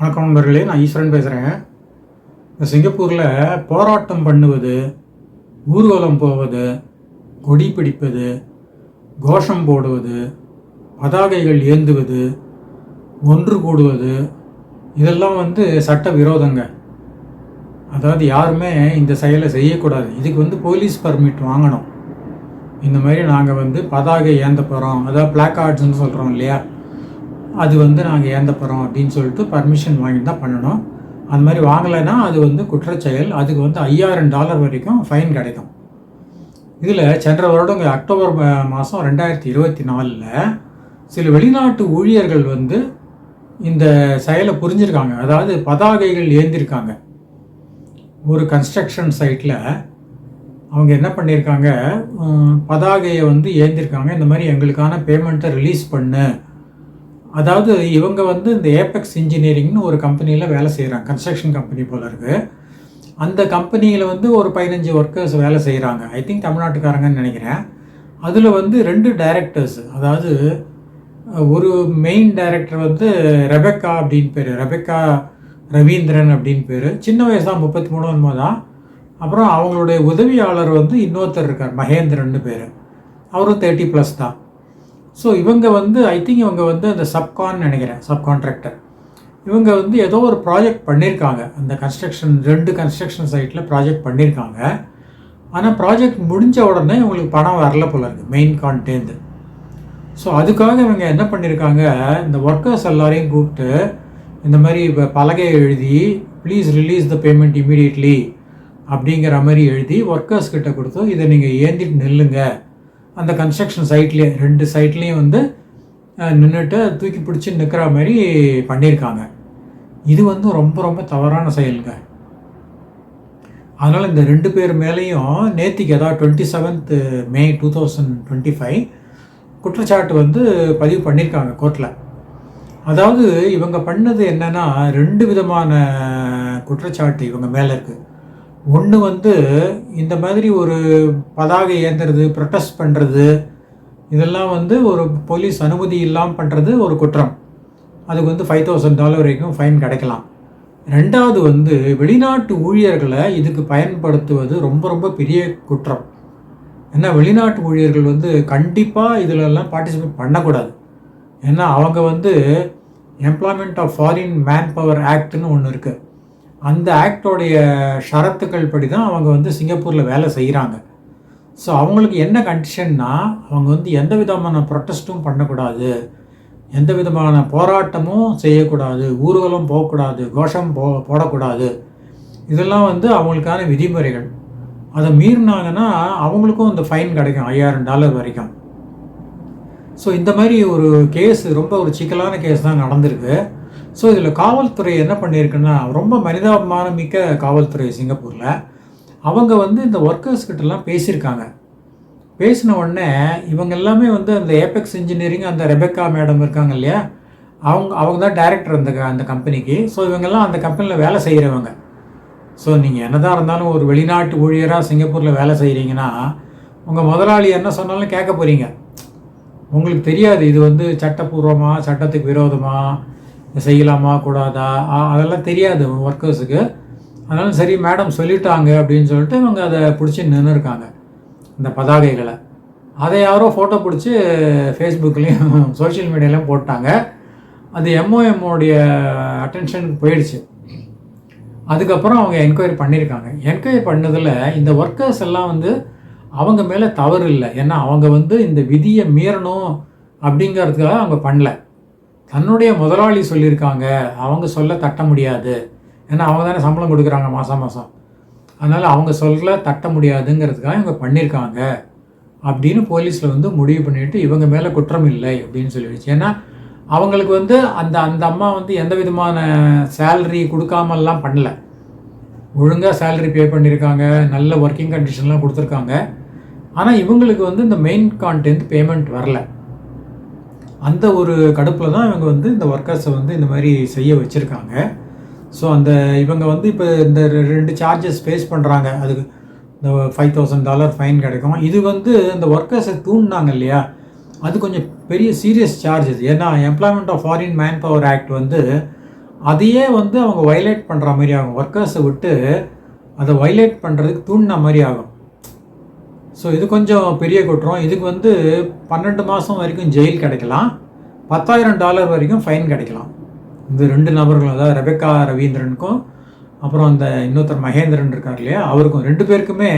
வணக்கம் நண்பர்களே நான் ஈஸ்வரன் பேசுகிறேன் இந்த சிங்கப்பூரில் போராட்டம் பண்ணுவது ஊர்வலம் போவது கொடி பிடிப்பது கோஷம் போடுவது பதாகைகள் ஏந்துவது ஒன்று கூடுவது இதெல்லாம் வந்து சட்ட விரோதங்க. அதாவது யாருமே இந்த செயலை செய்யக்கூடாது. இதுக்கு வந்து போலீஸ் பர்மிட் வாங்கணும். இந்த மாதிரி நாங்கள் வந்து பதாகை ஏந்த போகிறோம் அதாவது பிளாக்கார்ட்ஸ்னு சொல்கிறோம் இல்லையா? அது வந்து நாங்கள் ஏந்த போகிறோம் அப்படின்னு சொல்லிட்டு பர்மிஷன் வாங்கி தான் பண்ணணும். அந்த மாதிரி வாங்கலைன்னா அது வந்து குற்றச்செயல். அதுக்கு வந்து ஐயாயிரம் டாலர் வரைக்கும் ஃபைன் கிடைக்கும். இதில் சென்ற வருடம் அக்டோபர் மாதம் ரெண்டாயிரத்தி இருபத்தி நாலில் சில வெளிநாட்டு ஊழியர்கள் வந்து இந்த செயலை புரிஞ்சிருக்காங்க. அதாவது பதாகைகள் ஏந்திருக்காங்க. ஒரு கன்ஸ்ட்ரக்ஷன் சைட்டில் அவங்க என்ன பண்ணியிருக்காங்க பதாகையை வந்து ஏந்திருக்காங்க. இந்த மாதிரி எங்களுக்கான பேமெண்ட்டை ரிலீஸ் பண்ணு. அதாவது இவங்க வந்து இந்த ஏபெக்ஸ் இன்ஜினியரிங்னு ஒரு கம்பெனியில் வேலை செய்கிறாங்க கன்ஸ்ட்ரக்ஷன் கம்பெனி போல இருக்குது அந்த கம்பெனியில் வந்து ஒரு பதினஞ்சு ஒர்க்கர்ஸ் வேலை செய்கிறாங்க ஐ திங்க் தமிழ்நாட்டுக்காரங்கன்னு நினைக்கிறேன். அதில் வந்து ரெண்டு டைரக்டர்ஸ் அதாவது ஒரு மெயின் டைரக்டர் வந்து ரெபெக்கா அப்படின்னு பேர். ரெபெக்கா ரவீந்திரன் அப்படின்னு பேர். சின்ன வயசு தான் முப்பத்தி மூணு என்னமோ தான். அப்புறம் அவங்களுடைய உதவியாளர் வந்து இன்னொருத்தர் இருக்கார் மகேந்திரன் பேர். அவரும் தேர்ட்டி ப்ளஸ் தான். ஸோ இவங்க வந்து ஐ திங்க் இவங்க வந்து அந்த சப்கான் நினைக்கிறேன் சப்கான்ட்ராக்டர் இவங்க வந்து ஏதோ ஒரு ப்ராஜெக்ட் பண்ணியிருக்காங்க அந்த கன்ஸ்ட்ரக்ஷன் ரெண்டு கன்ஸ்ட்ரக்ஷன் சைட்டில் ப்ராஜெக்ட் பண்ணியிருக்காங்க ஆனால் ப்ராஜெக்ட் முடிஞ்ச உடனே இவங்களுக்கு பணம் வரல போல இருக்குது மெயின் கான்டேந்து ஸோ அதுக்காக இவங்க என்ன பண்ணியிருக்காங்க இந்த ஒர்க்கர்ஸ் எல்லாரையும் கூப்பிட்டு இந்த மாதிரி இப்போ பலகை எழுதி please release the payment immediately அப்படிங்கிற மாதிரி எழுதி ஒர்க்கர்ஸ் கிட்ட கொடுத்து இதை நீங்கள் ஏந்திட்டு நில்லுங்க. அந்த கன்ஸ்ட்ரக்ஷன் சைட்லேயே ரெண்டு சைட்லேயும் வந்து நின்றுட்டு தூக்கி பிடிச்சி நிற்கிற மாதிரி பண்ணியிருக்காங்க. இது வந்து ரொம்ப ரொம்ப தவறான செயலுங்க. அதனால் இந்த ரெண்டு பேர் மேலேயும் நேத்திக்கு அதாவது twenty seventh May two thousand twenty five குற்றச்சாட்டு வந்து பதிவு பண்ணியிருக்காங்க கோர்ட்டில் அதாவது இவங்க பண்ணது என்னன்னா ரெண்டு விதமான குற்றச்சாட்டு இவங்க மேலே இருக்குது ஒன்று வந்து இந்த மாதிரி ஒரு பதாகை ஏந்துறது ப்ரொட்டஸ்ட் பண்ணுறது இதெல்லாம் வந்து ஒரு போலீஸ் அனுமதி இல்லாமல் பண்ணுறது ஒரு குற்றம். அதுக்கு வந்து ஃபைவ் தௌசண்ட் டாலர் வரைக்கும் ஃபைன் கிடைக்கலாம். ரெண்டாவது வந்து வெளிநாட்டு ஊழியர்களை இதுக்கு பயன்படுத்துவது ரொம்ப ரொம்ப பெரிய குற்றம். ஏன்னா வெளிநாட்டு ஊழியர்கள் வந்து கண்டிப்பாக இதிலெல்லாம் பார்ட்டிசிபேட் பண்ணக்கூடாது. ஏன்னா அவங்க வந்து employment of foreign man power ஆக்ட்னு ஒன்று இருக்குது அந்த ஆக்டோடைய ஷரத்துக்கள் படி தான் அவங்க வந்து சிங்கப்பூரில் வேலை செய்கிறாங்க ஸோ அவங்களுக்கு என்ன கண்டிஷன்னா அவங்க வந்து எந்த விதமான ப்ரொட்டஸ்ட்டும் பண்ணக்கூடாது. எந்த விதமான போராட்டமும் செய்யக்கூடாது. ஊர்வலம் போகக்கூடாது. கோஷம் போ போடக்கூடாது. இதெல்லாம் வந்து அவங்களுக்கான விதிமுறைகள். அதை மீறினாங்கன்னா அவங்களுக்கும் அந்த ஃபைன் கிடைக்கும் ஐயாயிரம் டாலர் வரைக்கும். ஸோ இந்த மாதிரி ஒரு கேஸ் ரொம்ப ஒரு சிக்கலான கேஸ் தான் நடந்திருக்கு. ஸோ இதில் காவல்துறை என்ன பண்ணியிருக்குன்னா ரொம்ப மனிதாபிமானம் மிக்க காவல்துறை சிங்கப்பூரில் அவங்க வந்து இந்த ஒர்க்கர்ஸ் கிட்டலாம் பேசியிருக்காங்க. பேசின உடனே இவங்க எல்லாமே வந்து அந்த ஏபெக்ஸ் இன்ஜினியரிங் அந்த ரெபெக்கா மேடம் இருக்காங்க இல்லையா? அவங்க அவங்க தான் டைரக்டர் அந்த அந்த கம்பெனிக்கு ஸோ இவங்கெல்லாம் அந்த கம்பெனியில் வேலை செய்கிறவங்க ஸோ நீங்கள் என்னதான் இருந்தாலும் ஒரு வெளிநாட்டு ஊழியராக சிங்கப்பூரில் வேலை செய்கிறீங்கன்னா உங்கள் முதலாளி என்ன சொன்னாலும் கேட்க போகிறீங்க உங்களுக்கு தெரியாது இது வந்து சட்டப்பூர்வமாக சட்டத்துக்கு விரோதமாக செய்யலாமா கூடாதா? அதெல்லாம் தெரியாது ஒர்க்கர்ஸுக்கு அதனால சரி மேடம் சொல்லிட்டாங்க அப்படின்னு சொல்லிட்டு இவங்க அதை பிடிச்சி நின்று இருக்காங்க இந்த பதாகைகளை. அதை யாரோ ஃபோட்டோ பிடிச்சி ஃபேஸ்புக்லேயும் சோஷியல் மீடியாலையும் போட்டாங்க. அது எம்ஓஎம்மோடைய அட்டென்ஷனுக்கு போயிடுச்சு. அதுக்கப்புறம் அவங்க என்கொயரி பண்ணியிருக்காங்க. என்கொயரி பண்ணதில் இந்த ஒர்க்கர்ஸ் எல்லாம் வந்து அவங்க மேலே தவறு இல்லை. ஏன்னா அவங்க வந்து இந்த விதியை மீறணும் அப்படிங்கிறதுக்காக அவங்க பண்ணலை. தன்னுடைய முதலாளி சொல்லியிருக்காங்க அவங்க சொல்ல தட்ட முடியாது. ஏன்னா அவங்க தானே சம்பளம் கொடுக்குறாங்க மாதம் மாதம் அதனால் அவங்க சொல்ல தட்ட முடியாதுங்கிறதுக்காக இவங்க பண்ணியிருக்காங்க. அப்படின்னு போலீஸில் வந்து முடிவு பண்ணிவிட்டு இவங்க மேலே குற்றம் இல்லை அப்படின்னு சொல்லிடுச்சு. ஏன்னா அவங்களுக்கு வந்து அந்த அந்த அம்மா வந்து எந்த விதமான சேலரி கொடுக்காமல்லாம் பண்ணல. ஒழுங்காக சேலரி பே பண்ணியிருக்காங்க நல்ல ஒர்க்கிங் கண்டிஷன்லாம் கொடுத்துருக்காங்க. ஆனால் இவங்களுக்கு வந்து இந்த மெயின் கான்டென்ட் பேமெண்ட் வரல. அந்த ஒரு கடுப்பில் தான் இவங்க வந்து இந்த ஒர்க்கர்ஸை வந்து இந்த மாதிரி செய்ய வச்சுருக்காங்க. ஸோ அந்த இவங்க வந்து இப்போ இந்த ரெ- ரெண்டு சார்ஜஸ் ஃபேஸ் பண்ணுறாங்க அதுக்கு இந்த ஃபைவ் தௌசண்ட் டாலர் ஃபைன் கிடைக்கும். இது வந்து இந்த ஒர்க்கர்ஸை தூண்டினாங்க இல்லையா? அது கொஞ்சம் பெரிய சீரியஸ் சார்ஜஸ் ஏன்னா employment of foreign man power act வந்து அதையே வந்து அவங்க வைலேட் பண்ணுற மாதிரி ஆகும். ஒர்க்கர்ஸை விட்டு அதை வைலேட் பண்ணுறதுக்கு தூண்டின மாதிரி ஆகும். ஸோ இது கொஞ்சம் பெரிய குற்றம். இதுக்கு வந்து பன்னெண்டு மாதம் வரைக்கும் ஜெயில் கிடைக்கலாம். பத்தாயிரம் டாலர் வரைக்கும் ஃபைன் கிடைக்கலாம். இந்த ரெண்டு நபர்களும் அதாவது ரெபெக்கா ரவீந்திரனுக்கும் அப்புறம் அந்த இன்னொருத்தர் மகேந்திரன் இருக்கார் இல்லையா அவருக்கும் ரெண்டு பேருக்குமே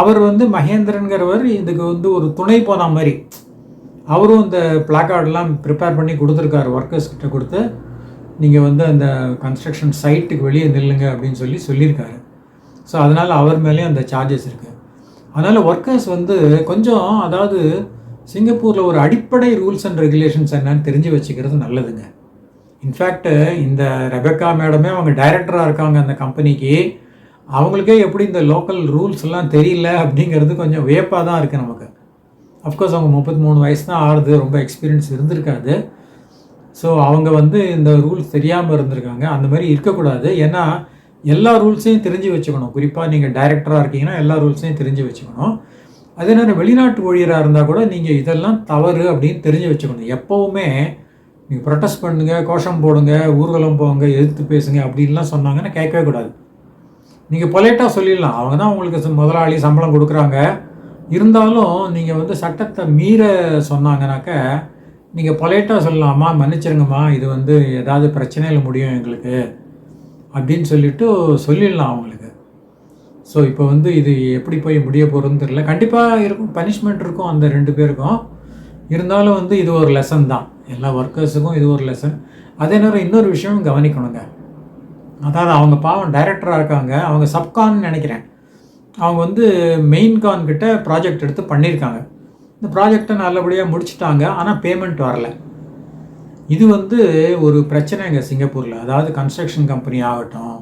அவர் வந்து மகேந்திரன்கிறவர் இதுக்கு வந்து ஒரு துணை போன மாதிரி. அவரும் இந்த பிளாக்கார்டெலாம் ப்ரிப்பேர் பண்ணி கொடுத்துருக்காரு ஒர்க்கர்ஸ் கிட்ட கொடுத்து. நீங்கள் வந்து அந்த கன்ஸ்ட்ரக்ஷன் சைட்டுக்கு வெளியே நில்லுங்க அப்படின்னு சொல்லி சொல்லியிருக்காரு. ஸோ அதனால் அவர் மேலேயும் அந்த சார்ஜஸ் இருக்குது அதனால் ஒர்க்கர்ஸ் வந்து கொஞ்சம் அதாவது சிங்கப்பூரில் ஒரு அடிப்படை ரூல்ஸ் அண்ட் ரெகுலேஷன்ஸ் என்னன்னு தெரிஞ்சு வச்சுக்கிறது நல்லதுங்க. இன்ஃபேக்ட் இந்த ரெபெக்கா மேடமே அவங்க டைரக்டராக இருக்காங்க அந்த கம்பெனிக்கு அவங்களுக்கே எப்படி இந்த லோக்கல் ரூல்ஸ் எல்லாம் தெரியல அப்படிங்கிறது கொஞ்சம் வியப்பாக தான் இருக்குது நமக்கு. அஃப்கோர்ஸ் அவங்க முப்பத்தி மூணு வயசு தான் ஆறுது ரொம்ப எக்ஸ்பீரியன்ஸ் இருந்திருக்காது. ஸோ அவங்க வந்து இந்த ரூல்ஸ் தெரியாமல் இருந்திருக்காங்க. அந்த மாதிரி இருக்கக்கூடாது. ஏன்னா எல்லா ரூல்ஸையும் தெரிஞ்சு வச்சுக்கணும். குறிப்பாக நீங்கள் டைரக்டராக இருக்கீங்கன்னா எல்லா ரூல்ஸையும் தெரிஞ்சு வச்சுக்கணும். அதே நேரம் வெளிநாட்டு ஊழியராக இருந்தால் கூட நீங்கள் இதெல்லாம் தவறு அப்படின்னு தெரிஞ்சு வச்சுக்கணும். எப்போவுமே நீங்கள் ப்ரொட்டஸ்ட் பண்ணுங்க கோஷம் போடுங்க ஊர்வலம் போங்க எதிர்த்து பேசுங்க அப்படின்லாம் சொன்னாங்கன்னா கேட்கவே கூடாது. நீங்கள் பொலைட்டாக சொல்லிடலாம். அவங்க தான் உங்களுக்கு முதலாளி சம்பளம் கொடுக்குறாங்க. இருந்தாலும் நீங்கள் வந்து சட்டத்தை மீற சொன்னாங்கனாக்க நீங்கள் பொலைட்டாக சொல்லலாமா? மன்னிச்சிருங்கம்மா. இது வந்து ஏதாவது பிரச்சனையில் முடியும் எங்களுக்கு. அப்படின்னு சொல்லிட்டு சொல்லிடலாம் அவங்களுக்கு. ஸோ இப்போ வந்து இது எப்படி போய் முடிய போகிறதுன்னு தெரியல. கண்டிப்பாக இருக்கும். பனிஷ்மெண்ட் இருக்கும் அந்த ரெண்டு பேருக்கும். இருந்தாலும் வந்து இது ஒரு லெசன் தான். எல்லா ஒர்க்கர்ஸுக்கும் இது ஒரு லெசன் அதே நேரம் இன்னொரு விஷயம் கவனிக்கணுங்க. அதாவது அவங்க பாவம் டைரக்டராக இருக்காங்க. அவங்க சப்கான்னு நினைக்கிறேன். அவங்க வந்து மெயின் கான் கிட்ட ப்ராஜெக்ட் எடுத்து பண்ணியிருக்காங்க. இந்த ப்ராஜெக்டை நல்லபடியாக முடிச்சிட்டாங்க. ஆனால் பேமெண்ட் வரலை. இது வந்து ஒரு பிரச்சனைங்க சிங்கப்பூரில். அதாவது கன்ஸ்ட்ரக்ஷன் கம்பெனி ஆகட்டும்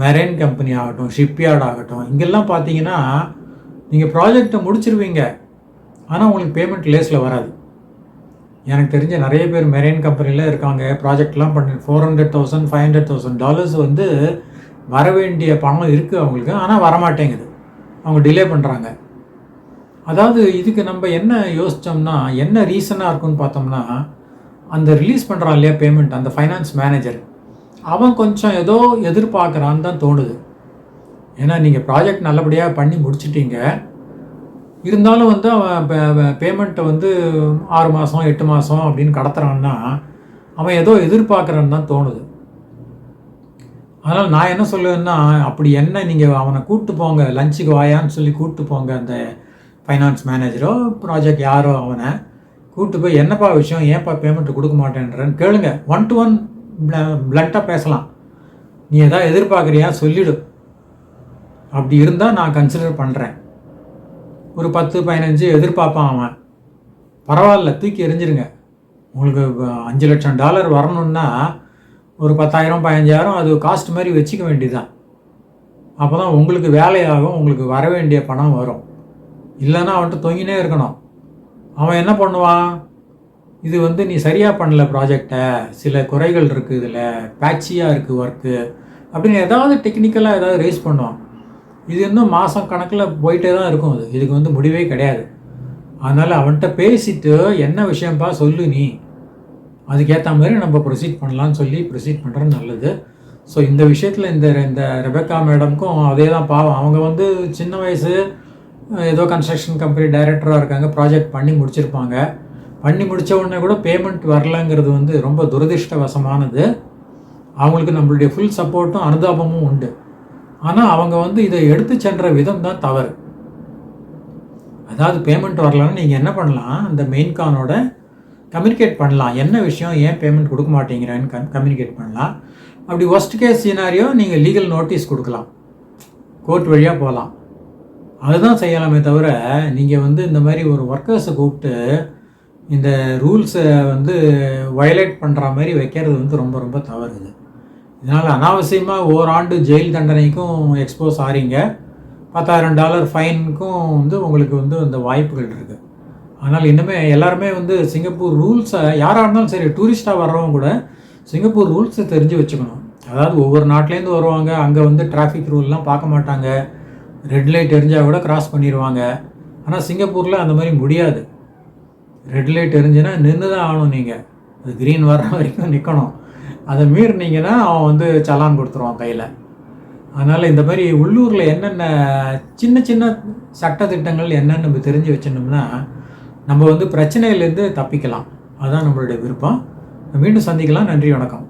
மெரைன் கம்பெனி ஆகட்டும் ஷிப்யார்ட் ஆகட்டும் இங்கெல்லாம் பார்த்தீங்கன்னா நீங்கள் ப்ராஜெக்டை முடிச்சிருவீங்க. ஆனால் உங்களுக்கு பேமெண்ட் லேஸில் வராது. எனக்கு தெரிஞ்ச நிறைய பேர் மெரைன் கம்பெனியில் இருக்காங்க. ப்ராஜெக்ட்லாம் பண்ணி four hundred thousand five hundred thousand dollars வந்து வர வேண்டிய பணம் இருக்குது அவங்களுக்கு. ஆனால் வரமாட்டேங்குது. அவங்க டிலே பண்ணுறாங்க அதாவது இதுக்கு நம்ம என்ன யோசித்தோம்னா என்ன ரீசனாக இருக்குன்னு பார்த்தோம்னா அந்த ரிலீஸ் பண்ணுறான் இல்லையா பேமெண்ட் அந்த ஃபைனான்ஸ் மேனேஜர் அவன் கொஞ்சம் ஏதோ எதிர்பார்க்குறான்னு தான் தோணுது. ஏன்னா நீங்கள் ப்ராஜெக்ட் நல்லபடியாக பண்ணி முடிச்சிட்டீங்க. இருந்தாலும் வந்து அவன் பேமெண்ட்டை வந்து ஆறு மாதம் எட்டு மாதம் அப்படின்னு கடத்துறான்னா அவன் ஏதோ எதிர்பார்க்குறான்னு தான் தோணுது. அதனால் நான் என்ன சொல்லுவேன்னா அப்படி என்ன நீங்கள் அவனை கூப்பிட்டு போங்க லஞ்சுக்கு வாயான்னு சொல்லி கூப்பிட்டு போங்க அந்த ஃபைனான்ஸ் மேனேஜரோ ப்ராஜெக்ட் யாரோ அவனை. கூப்பிட்டு போய் என்னப்பா விஷயம்? ஏன்ப்பா பேமெண்ட் கொடுக்க மாட்டேன்றன்னு கேளுங்க. ஒன் டு ஒன் பிளண்ட்டாக பேசலாம். நீ எதாவது எதிர்பார்க்குறியா? சொல்லிடு. அப்படி இருந்தால் நான் கன்சிடர் பண்ணுறேன் ஒரு பத்து பதினஞ்சு எதிர்பார்ப்பான் அவன். பரவாயில்ல தூக்கி எரிஞ்சிருங்க உங்களுக்கு அஞ்சு லட்சம் டாலர் வரணுன்னா ஒரு பத்தாயிரம் பதினஞ்சாயிரம் அது காஸ்ட் மாதிரி வச்சுக்க வேண்டியதுதான். அப்போ தான் உங்களுக்கு வேலையாகும் உங்களுக்கு வர வேண்டிய பணம் வரும். இல்லைன்னா அவன்கிட்ட தொங்கினே இருக்கணும். அவன் என்ன பண்ணுவான்? இது வந்து நீ சரியாக பண்ணல ப்ராஜெக்டை சில குறைகள் இருக்குது இதில். பேட்சியாக இருக்குது ஒர்க்கு அப்படின்னு ஏதாவது டெக்னிக்கலாக ஏதாவது ரேஸ் பண்ணுவான். இது இன்னும் மாதம் கணக்கில் போயிட்டே தான் இருக்கும் அது. இதுக்கு வந்து முடிவே கிடையாது. அதனால் அவன்கிட்ட பேசிட்டு என்ன விஷயம்ப்பா சொல்லு நீ. அதுக்கேற்ற மாதிரி நம்ம ப்ரொசீட் பண்ணலான்னு சொல்லி ப்ரொசீட் பண்ணுறது நல்லது. ஸோ இந்த விஷயத்தில் இந்த இந்த ரெபெக்கா மேடம்க்கும் அதே தான் பாவம். அவங்க வந்து சின்ன வயசு ஏதோ கன்ஸ்ட்ரக்ஷன் கம்பெனி டைரக்டராக இருக்காங்க ப்ராஜெக்ட் பண்ணி முடிச்சிருப்பாங்க. பண்ணி முடித்த உடனே கூட பேமெண்ட் வரலங்கிறது வந்து ரொம்ப துரதிர்ஷ்டவசமானது. அவங்களுக்கு நம்மளுடைய ஃபுல் சப்போர்ட்டும் அனுதாபமும் உண்டு. ஆனால் அவங்க வந்து இதை எடுத்து சென்ற விதம் தான் தவறு. அதாவது பேமெண்ட் வரலன்னு நீங்கள் என்ன பண்ணலாம்? அந்த மெயின் கானோட கம்யூனிகேட் பண்ணலாம். என்ன விஷயம்? ஏன் பேமெண்ட் கொடுக்க மாட்டேங்கிறேன்னு கம்யூனிகேட் பண்ணலாம். அப்படி ஒஸ்ட் கேஸ் சினாரியோ நீங்கள் லீகல் நோட்டீஸ் கொடுக்கலாம். கோர்ட் வழியாக போகலாம் அதுதான் செய்யலாமே தவிர நீங்கள் வந்து இந்த மாதிரி ஒரு ஒர்க்கர்ஸை கூப்பிட்டு இந்த ரூல்ஸை வந்து வயலேட் பண்ணுற மாதிரி வைக்கிறது வந்து ரொம்ப ரொம்ப தவறுது இதனால் அனாவசியமாக ஓராண்டு ஜெயில் தண்டனைக்கும் எக்ஸ்போஸ் ஆறீங்க. பத்தாயிரம் டாலர் ஃபைனுக்கும் வந்து உங்களுக்கு வந்து அந்த வாய்ப்புகள் இருக்குது ஆனால் இன்னுமே எல்லாருமே வந்து சிங்கப்பூர் ரூல்ஸை யாராக இருந்தாலும் சரி டூரிஸ்ட்டாக வர்றவங்க கூட சிங்கப்பூர் ரூல்ஸை தெரிஞ்சு வச்சுக்கணும். அதாவது ஒவ்வொரு நாட்டிலேருந்து வருவாங்க அங்கே வந்து டிராஃபிக் ரூல்லாம் பார்க்க மாட்டாங்க. ரெட் லைட் எரிஞ்சால் கூட கிராஸ் பண்ணிடுவாங்க ஆனால் சிங்கப்பூரில் அந்த மாதிரி முடியாது. ரெட் லைட் எரிஞ்சுன்னா நின்று தான் ஆகணும் நீங்கள் அது க்ரீன் வர்ற வரைக்கும் நிற்கணும் அதை மீறினீங்கன்னா அவன் வந்து சலான் கொடுத்துருவான் கையில். அதனால் இந்த மாதிரி உள்ளூரில் என்னென்ன சின்ன சின்ன சட்டத்திட்டங்கள் என்னென்னு நம்ம தெரிஞ்சு வச்சிருந்தோம்னா நம்ம வந்து பிரச்சனையிலேருந்து தப்பிக்கலாம். அதுதான் நம்மளுடைய விருப்பம். மீண்டும் சந்திக்கலாம். நன்றி வணக்கம்.